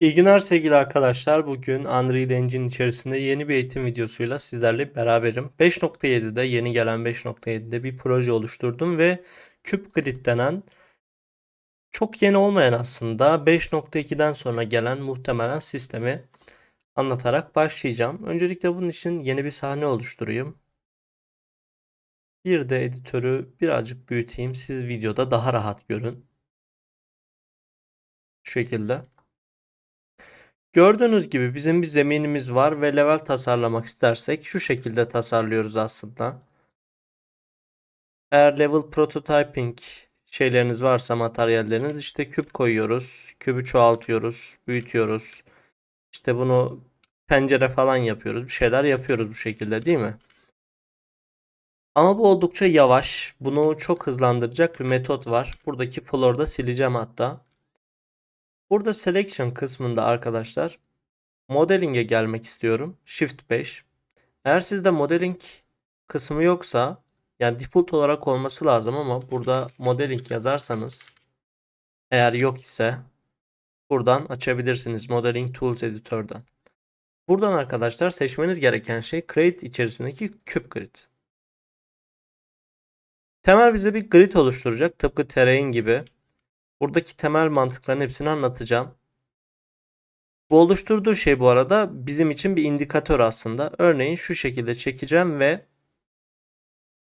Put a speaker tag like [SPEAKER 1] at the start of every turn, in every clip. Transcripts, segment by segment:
[SPEAKER 1] İyi günler sevgili arkadaşlar. Bugün Unreal Engine içerisinde yeni bir eğitim videosuyla sizlerle beraberim. 5.7'de yeni gelen 5.7'de bir proje oluşturdum ve CubeGrid denen çok yeni olmayan aslında 5.2'den sonra gelen muhtemelen sistemi anlatarak başlayacağım. Öncelikle bunun için yeni bir sahne oluşturayım. Bir de editörü birazcık büyüteyim. Siz videoda daha rahat görün. Şu şekilde. Gördüğünüz gibi bizim bir zeminimiz var ve level tasarlamak istersek şu şekilde tasarlıyoruz aslında. Eğer level prototyping şeyleriniz varsa materyalleriniz işte küp koyuyoruz. Kübü çoğaltıyoruz, büyütüyoruz. İşte bunu pencere falan yapıyoruz. Bir şeyler yapıyoruz bu şekilde değil mi? Ama bu oldukça yavaş. Bunu çok hızlandıracak bir metot var. Buradaki floor'da sileceğim hatta. Burada selection kısmında arkadaşlar modeling'e gelmek istiyorum. Shift 5. Eğer sizde modeling kısmı yoksa yani default olarak olması lazım ama burada modeling yazarsanız eğer yok ise buradan açabilirsiniz Modeling Tools Editor'dan. Buradan arkadaşlar seçmeniz gereken şey Create içerisindeki Cube Grid. Temel bize bir grid oluşturacak tıpkı terrain gibi. Buradaki temel mantıkların hepsini anlatacağım. Bu oluşturduğu şey bu arada bizim için bir indikatör aslında. Örneğin şu şekilde çekeceğim ve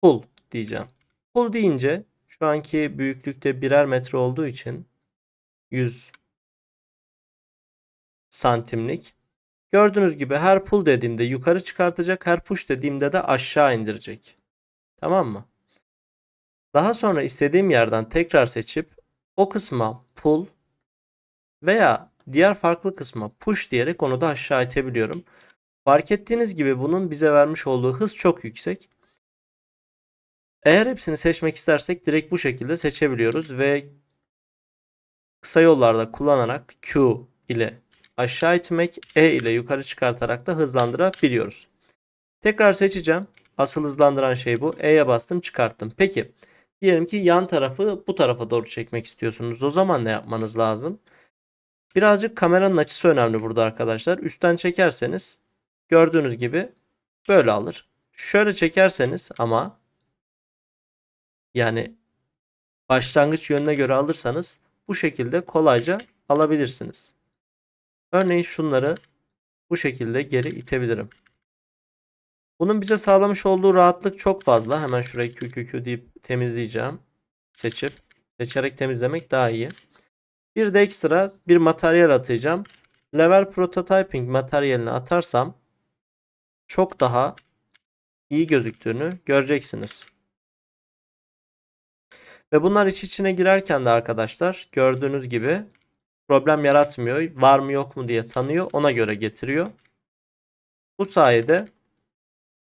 [SPEAKER 1] pull diyeceğim. Pull deyince şu anki büyüklükte birer metre olduğu için 100 santimlik. Gördüğünüz gibi her pull dediğimde yukarı çıkartacak, her push dediğimde de aşağı indirecek. Tamam mı? Daha sonra istediğim yerden tekrar seçip o kısma pull veya diğer farklı kısma push diyerek onu da aşağı itebiliyorum. Fark ettiğiniz gibi bunun bize vermiş olduğu hız çok yüksek. Eğer hepsini seçmek istersek direkt bu şekilde seçebiliyoruz ve kısa yollarda kullanarak Q ile aşağı itmek, E ile yukarı çıkartarak da hızlandırabiliyoruz. Tekrar seçeceğim. Asıl hızlandıran şey bu. E'ye bastım çıkarttım. Peki diyelim ki yan tarafı bu tarafa doğru çekmek istiyorsunuz. O zaman ne yapmanız lazım? Birazcık kameranın açısı önemli burada arkadaşlar. Üstten çekerseniz gördüğünüz gibi böyle alır. Şöyle çekerseniz ama yani başlangıç yönüne göre alırsanız bu şekilde kolayca alabilirsiniz. Örneğin şunları bu şekilde geri itebilirim. Bunun bize sağlamış olduğu rahatlık çok fazla. Hemen şurayı QQQ deyip temizleyeceğim. Seçip seçerek temizlemek daha iyi. Bir de ekstra bir materyal atacağım. Level Prototyping materyalini atarsam çok daha iyi gözüktüğünü göreceksiniz. Ve bunlar iç içine girerken de arkadaşlar gördüğünüz gibi problem yaratmıyor. Var mı yok mu diye tanıyor. Ona göre getiriyor. Bu sayede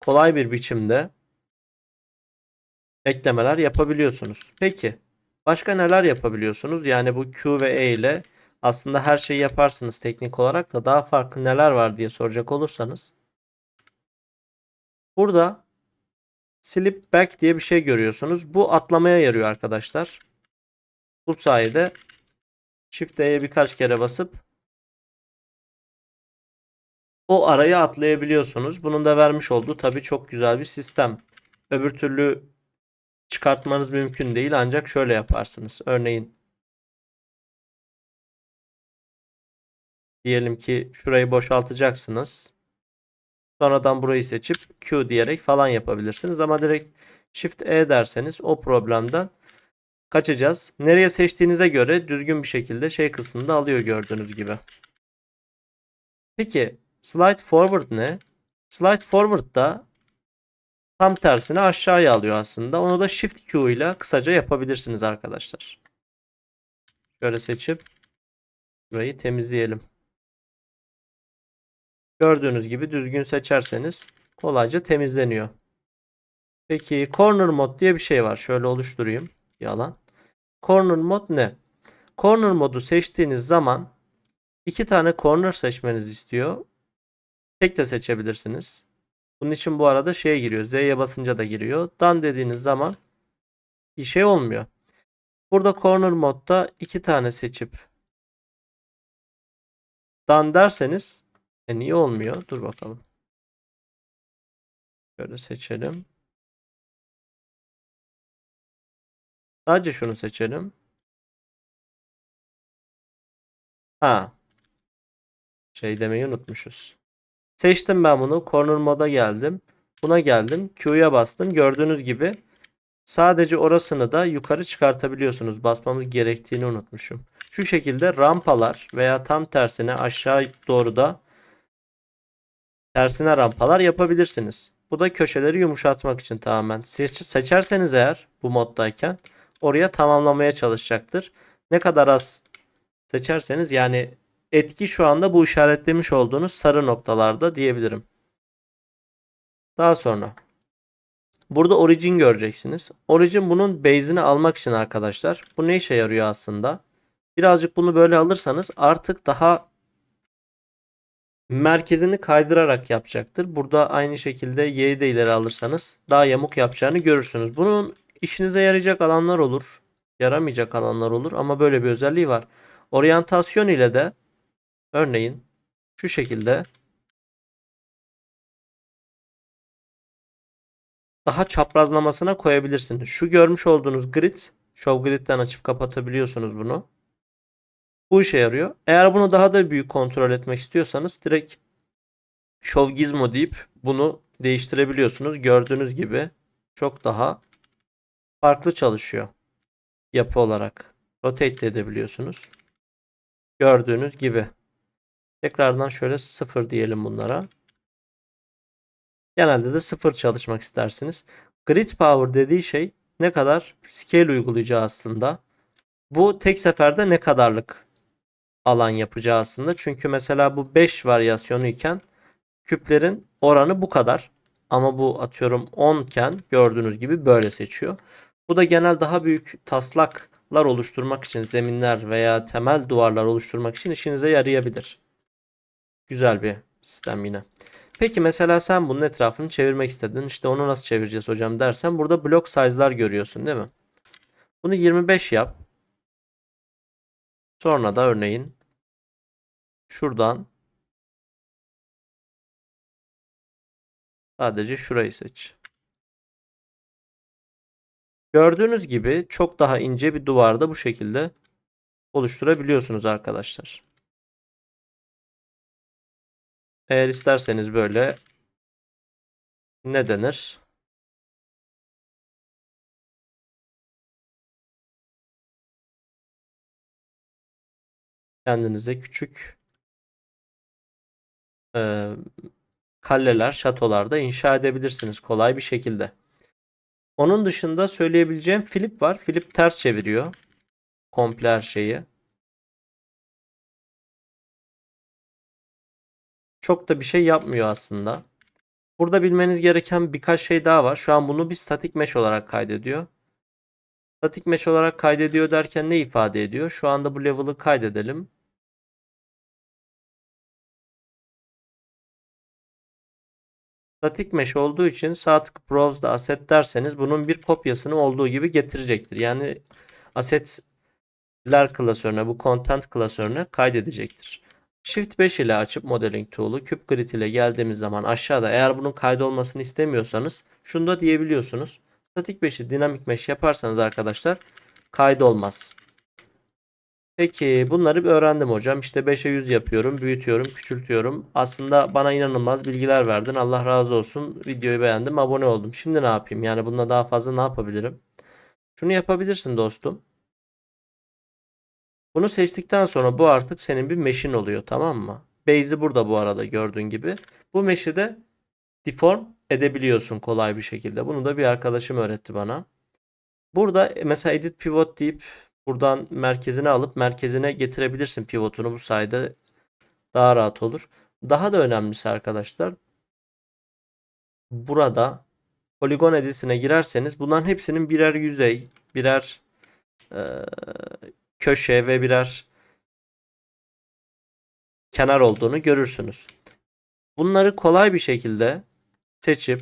[SPEAKER 1] kolay bir biçimde eklemeler yapabiliyorsunuz. Peki başka neler yapabiliyorsunuz? Yani bu Q ve E ile aslında her şeyi yaparsınız teknik olarak da daha farklı neler var diye soracak olursanız. Burada slip back diye bir şey görüyorsunuz. Bu atlamaya yarıyor arkadaşlar. Bu sayede Shift E'ye birkaç kere basıp o arayı atlayabiliyorsunuz. Bunun da vermiş olduğu tabii çok güzel bir sistem. Öbür türlü çıkartmanız mümkün değil ancak şöyle yaparsınız. Örneğin diyelim ki şurayı boşaltacaksınız. Sonradan burayı seçip Q diyerek falan yapabilirsiniz ama direkt Shift E derseniz o problemden kaçacağız. Nereye seçtiğinize göre düzgün bir şekilde şey kısmında alıyor gördüğünüz gibi. Peki slide forward ne? Slide forward da tam tersini aşağıya alıyor aslında. Onu da Shift Q ile kısaca yapabilirsiniz arkadaşlar. Şöyle seçip burayı temizleyelim. Gördüğünüz gibi düzgün seçerseniz kolayca temizleniyor. Peki corner mod diye bir şey var. Şöyle oluşturayım. Yalan. Corner mod ne? Corner modu seçtiğiniz zaman iki tane corner seçmenizi istiyor. Tek de seçebilirsiniz. Bunun için bu arada şeye giriyor. Z'ye basınca da giriyor. Done dediğiniz zaman bir şey olmuyor. Burada corner modda iki tane seçip dan derseniz e niye olmuyor? Dur bakalım. Şöyle seçelim. Sadece şunu seçelim. Ha. Şey demeyi unutmuşuz. Seçtim ben bunu. Corner moda geldim. Buna geldim. Q'ya bastım. Gördüğünüz gibi sadece orasını da yukarı çıkartabiliyorsunuz. Basmamız gerektiğini unutmuşum. Şu şekilde rampalar veya tam tersine aşağı doğru da tersine rampalar yapabilirsiniz. Bu da köşeleri yumuşatmak için tamamen. Seç, seçerseniz eğer bu moddayken oraya tamamlamaya çalışacaktır. Ne kadar az seçerseniz yani etki şu anda bu işaretlemiş olduğunuz sarı noktalarda diyebilirim. Daha sonra burada origin göreceksiniz. Origin bunun base'ini almak için arkadaşlar. Bu ne işe yarıyor aslında? Birazcık bunu böyle alırsanız artık daha merkezini kaydırarak yapacaktır. Burada aynı şekilde y'yi de ileri alırsanız daha yamuk yapacağını görürsünüz. Bunun işinize yarayacak alanlar olur. Yaramayacak alanlar olur ama böyle bir özelliği var. Oryantasyon ile de örneğin şu şekilde daha çaprazlamasına koyabilirsiniz. Şu görmüş olduğunuz grid, Show Grid'den açıp kapatabiliyorsunuz bunu. Bu işe yarıyor. Eğer bunu daha da büyük kontrol etmek istiyorsanız direkt Show Gizmo deyip bunu değiştirebiliyorsunuz. Gördüğünüz gibi çok daha farklı çalışıyor yapı olarak. Rotate de edebiliyorsunuz. Gördüğünüz gibi. Tekrardan şöyle sıfır diyelim bunlara. Genelde de sıfır çalışmak istersiniz. Grid Power dediği şey ne kadar scale uygulayacağı aslında. Bu tek seferde ne kadarlık alan yapacağı aslında. Çünkü mesela bu 5 varyasyonu iken küplerin oranı bu kadar. Ama bu atıyorum 10 iken gördüğünüz gibi böyle seçiyor. Bu da genel daha büyük taslaklar oluşturmak için zeminler veya temel duvarlar oluşturmak için işinize yarayabilir. Güzel bir sistem yine. Peki mesela sen bunun etrafını çevirmek istedin. İşte onu nasıl çevireceğiz hocam dersen burada block size'lar görüyorsun değil mi? Bunu 25 yap. Sonra da örneğin şuradan sadece şurayı seç. Gördüğünüz gibi çok daha ince bir duvarda bu şekilde oluşturabiliyorsunuz arkadaşlar. Eğer isterseniz böyle ne denir? Kendinize küçük e, kaleler, şatolar da inşa edebilirsiniz kolay bir şekilde. Onun dışında söyleyebileceğim Flip var. Flip ters çeviriyor. Komple her şeyi. Çok da bir şey yapmıyor aslında. Burada bilmeniz gereken birkaç şey daha var. Şu an bunu bir static mesh olarak kaydediyor. Static mesh olarak kaydediyor derken ne ifade ediyor? Şu anda bu level'ı kaydedelim. Static mesh olduğu için sağ tık browse'da asset derseniz bunun bir kopyasını olduğu gibi getirecektir. Yani assetler klasörüne bu content klasörüne kaydedecektir. Shift 5 ile açıp modeling tool'u küp grid ile geldiğimiz zaman aşağıda eğer bunun kaydolmasını istemiyorsanız şunu da diyebiliyorsunuz. Static 5'i dinamik mesh yaparsanız arkadaşlar kaydolmaz. Peki bunları bir öğrendim hocam. İşte 5'e 100 yapıyorum, büyütüyorum, küçültüyorum. Aslında bana inanılmaz bilgiler verdin. Allah razı olsun. Videoyu beğendim, abone oldum. Şimdi ne yapayım? Yani bununla daha fazla ne yapabilirim? Şunu yapabilirsin dostum. Bunu seçtikten sonra bu artık senin bir mesh'in oluyor tamam mı? Base'i burada bu arada gördüğün gibi. Bu mesh'i de deform edebiliyorsun kolay bir şekilde. Bunu da bir arkadaşım öğretti bana. Burada mesela edit pivot deyip buradan merkezine alıp merkezine getirebilirsin pivotunu bu sayede daha rahat olur. Daha da önemlisi arkadaşlar burada poligon editine girerseniz bunların hepsinin birer yüzey, birer e, köşe ve birer kenar olduğunu görürsünüz. Bunları kolay bir şekilde seçip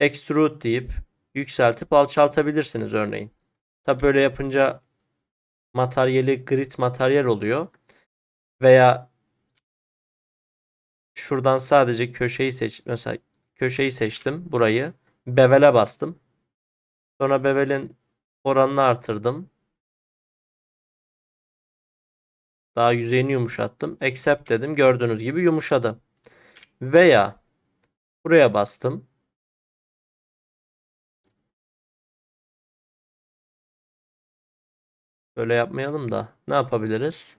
[SPEAKER 1] extrude deyip yükseltip alçaltabilirsiniz örneğin. Tabi böyle yapınca materyali grid materyal oluyor. Veya şuradan sadece köşeyi seç. Mesela köşeyi seçtim. Burayı. Bevel'e bastım. Sonra bevelin oranını artırdım. Daha yüzeyini yumuşattım. Accept dedim. Gördüğünüz gibi yumuşadı. Veya buraya bastım. Böyle yapmayalım da ne yapabiliriz?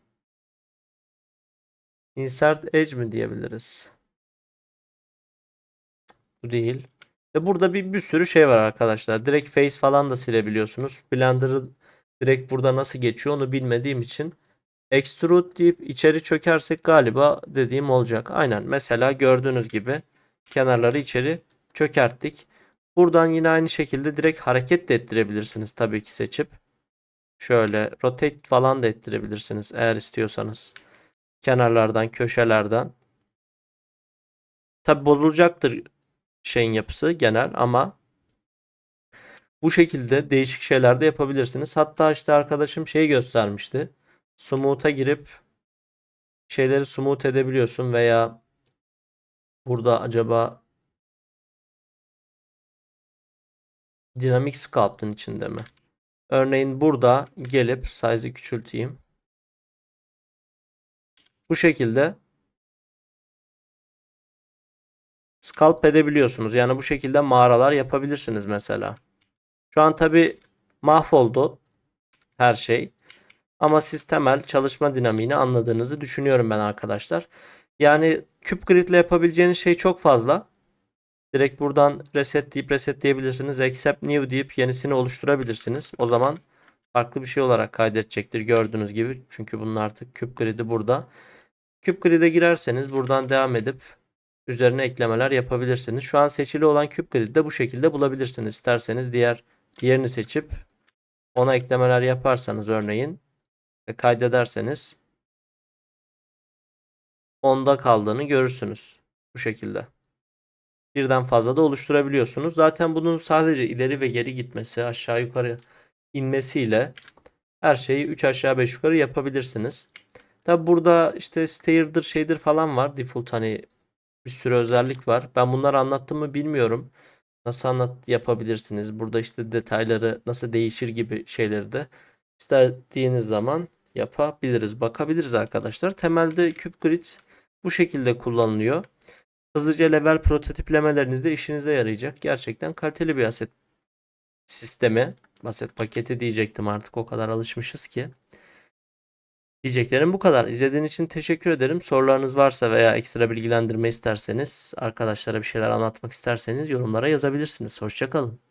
[SPEAKER 1] Insert edge mi diyebiliriz? Bu değil. Ve burada bir, bir sürü şey var arkadaşlar. Direkt face falan da silebiliyorsunuz. Blender'ı direkt burada nasıl geçiyor onu bilmediğim için extrude deyip içeri çökersek galiba dediğim olacak. Aynen. Mesela gördüğünüz gibi kenarları içeri çökerttik. Buradan yine aynı şekilde direkt hareket de ettirebilirsiniz tabii ki seçip. Şöyle rotate falan da ettirebilirsiniz eğer istiyorsanız. Kenarlardan, köşelerden. Tabi bozulacaktır şeyin yapısı genel ama bu şekilde değişik şeyler de yapabilirsiniz. Hatta işte arkadaşım şey göstermişti. Smooth'a girip şeyleri smooth edebiliyorsun veya burada acaba Dynamic Sculpt'ın içinde mi? Örneğin burada gelip size'ı küçülteyim. Bu şekilde scalp edebiliyorsunuz. Yani bu şekilde mağaralar yapabilirsiniz mesela. Şu an tabi mahvoldu her şey. Ama siz temel çalışma dinamiğini anladığınızı düşünüyorum ben arkadaşlar. Yani küp grid ile yapabileceğiniz şey çok fazla. Direkt buradan reset deyip resetleyebilirsiniz. Accept new deyip yenisini oluşturabilirsiniz. O zaman farklı bir şey olarak kaydedecektir gördüğünüz gibi. Çünkü bunun artık küp gridi burada. Küp grid'e girerseniz buradan devam edip üzerine eklemeler yapabilirsiniz. Şu an seçili olan küp grid'i de bu şekilde bulabilirsiniz. İsterseniz diğer diğerini seçip ona eklemeler yaparsanız örneğin ve kaydederseniz onda kaldığını görürsünüz. Bu şekilde. Birden fazla da oluşturabiliyorsunuz. Zaten bunun sadece ileri ve geri gitmesi, aşağı yukarı inmesiyle her şeyi 3 aşağı 5 yukarı yapabilirsiniz. Tabi burada işte stair'dır şeydir falan var. Default hani bir sürü özellik var. Ben bunları anlattım mı bilmiyorum. Nasıl anlat yapabilirsiniz? Burada işte detayları nasıl değişir gibi şeyleri de istediğiniz zaman yapabiliriz. Bakabiliriz arkadaşlar. Temelde CubeGrid bu şekilde kullanılıyor. Hızlıca level prototiplemelerinizde işinize yarayacak. Gerçekten kaliteli bir aset sistemi. Aset paketi diyecektim artık o kadar alışmışız ki. Diyeceklerim bu kadar. İzlediğiniz için teşekkür ederim. Sorularınız varsa veya ekstra bilgilendirme isterseniz, arkadaşlara bir şeyler anlatmak isterseniz yorumlara yazabilirsiniz. Hoşçakalın.